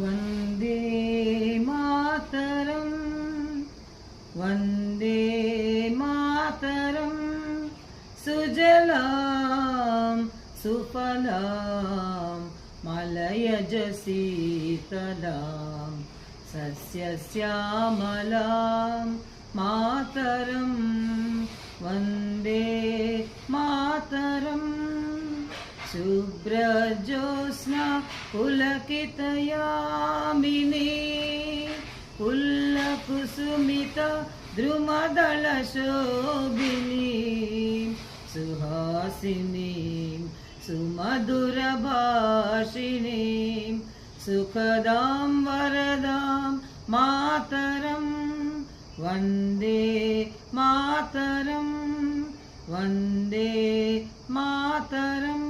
വന്ദേ മാതരം വന്ദേ മാതരം സുജലാം സുഫലാം മലയജ സീതലാം മാതരം വന്ദേ മാതരം. शुभ्रजोत्स्ना पुलकितयामिनी पुल्लकुसुमित द्रुमदलशोभिनी सुहासिनीं सुमधुरभाषिणीं सुखदां वरदां मातरं वन्दे मातरं वन्दे मातरम्